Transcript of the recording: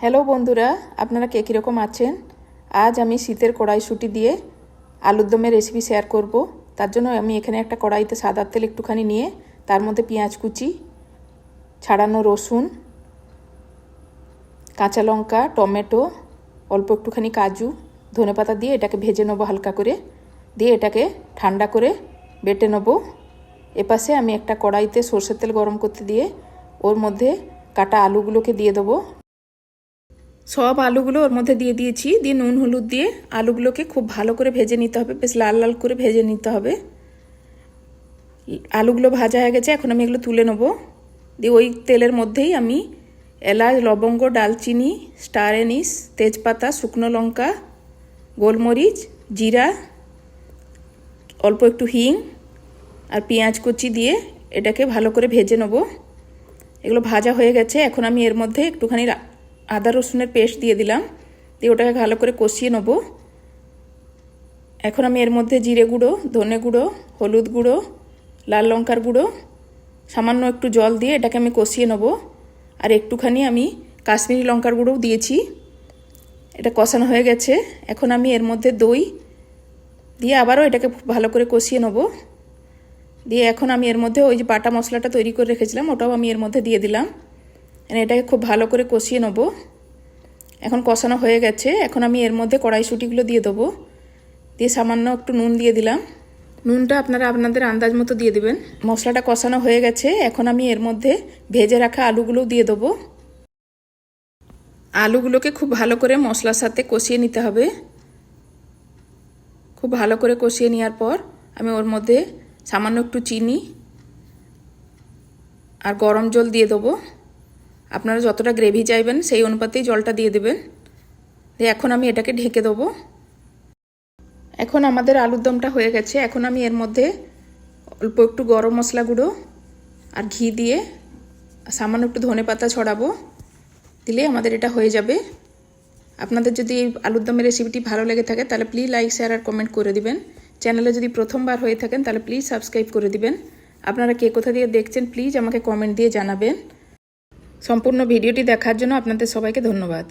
Hello বন্ধুরা, আপনারা কে কীরকম আছেন? আজ আমি শীতের কড়াইশুঁটি দিয়ে আলুর দমের রেসিপি শেয়ার করব। তার জন্য আমি এখানে একটা কড়াইতে সাদার তেল একটুখানি নিয়ে, তার মধ্যে পেঁয়াজ কুচি, ছাড়ানো রসুন, কাঁচা লঙ্কা, টমেটো, অল্প একটুখানি কাজু ধনেপাতা দিয়ে এটাকে ভেজে নেব হালকা করে। দিয়ে এটাকে ঠান্ডা করে বেটে নেব। এপাশে আমি একটা কড়াইতে সর্ষের তেল গরম করতে দিয়ে, ওর মধ্যে কাটা আলুগুলোকে দিয়ে দেবো। সব আলুগুলো ওর মধ্যে দিয়ে দিয়েছি। দিয়ে নুন, হলুদ দিয়ে আলুগুলোকে খুব ভালো করে ভেজে নিতে হবে, বেশ লাল লাল করে ভেজে নিতে হবে। আলুগুলো ভাজা হয়ে গেছে, এখন আমি এগুলো তুলে নেব। দিয়ে ওই তেলের মধ্যেই আমি এলাচ, লবঙ্গ, ডালচিনি, স্টার এনিস, তেজপাতা, শুকনো লঙ্কা, গোলমরিচ, জিরা, অল্প একটু হিং আর পেঁয়াজ কুচি দিয়ে এটাকে ভালো করে ভেজে নেব। এগুলো ভাজা হয়ে গেছে, এখন আমি এর মধ্যে একটুখানি আদা রসুনের পেস্ট দিয়ে দিলাম। দিয়ে ওটাকে ভালো করে কষিয়ে নেব। এখন আমি এর মধ্যে জিরে গুঁড়ো, ধনে গুঁড়ো, হলুদ গুঁড়ো, লাল লঙ্কার গুঁড়ো, সামান্য একটু জল দিয়ে এটাকে আমি কষিয়ে নেব। আর একটুখানি আমি কাশ্মীরি লঙ্কার গুঁড়োও দিয়েছি। এটা কষানো হয়ে গেছে। এখন আমি এর মধ্যে দই দিয়ে আবারও এটাকে ভালো করে কষিয়ে নেব। দিয়ে এখন আমি এর মধ্যে ওই যে বাটা মশলাটা তৈরি করে রেখেছিলাম, ওটাও আমি এর মধ্যে দিয়ে দিলাম। এটাকে খুব ভালো করে কষিয়ে নেব। এখন কষানো হয়ে গেছে। এখন আমি এর মধ্যে কড়াইশুঁটিগুলো দিয়ে দেবো। দিয়ে সামান্য একটু নুন দিয়ে দিলাম। নুনটা আপনারা আপনাদের আন্দাজ মতো দিয়ে দেবেন। মশলাটা কষানো হয়ে গেছে। এখন আমি এর মধ্যে ভেজে রাখা আলুগুলোও দিয়ে দেবো। আলুগুলোকে খুব ভালো করে মশলার সাথে কষিয়ে নিতে হবে। খুব ভালো করে কষিয়ে নেওয়ার পর আমি ওর মধ্যে সামান্য একটু চিনি আর গরম জল দিয়ে দেবো। আপনারা যতটা গ্রেভি চাইবেন, সেই অনুপাতেই জলটা দিয়ে দেবেন। দিয়ে এখন আমি এটাকে ঢেকে দেবো। এখন আমাদের আলুর দমটা হয়ে গেছে। এখন আমি এর মধ্যে অল্প একটু গরম মশলা গুঁড়ো আর ঘি দিয়ে সামান্য একটু ধনে পাতা ছড়াবো। দিলে আমাদের এটা হয়ে যাবে। আপনাদের যদি এই আলুর দমের রেসিপিটি ভালো লেগে থাকে, তাহলে প্লিজ লাইক শেয়ার আর কমেন্ট করে দিবেন। চ্যানেলে যদি প্রথমবার হয়ে থাকেন, তাহলে প্লিজ সাবস্ক্রাইব করে দিবেন। আপনারা কে কোথা দিয়ে দেখছেন প্লিজ আমাকে কমেন্ট দিয়ে জানাবেন। সম্পূর্ণ ভিডিওটি দেখার জন্য আপনাদের সবাইকে ধন্যবাদ।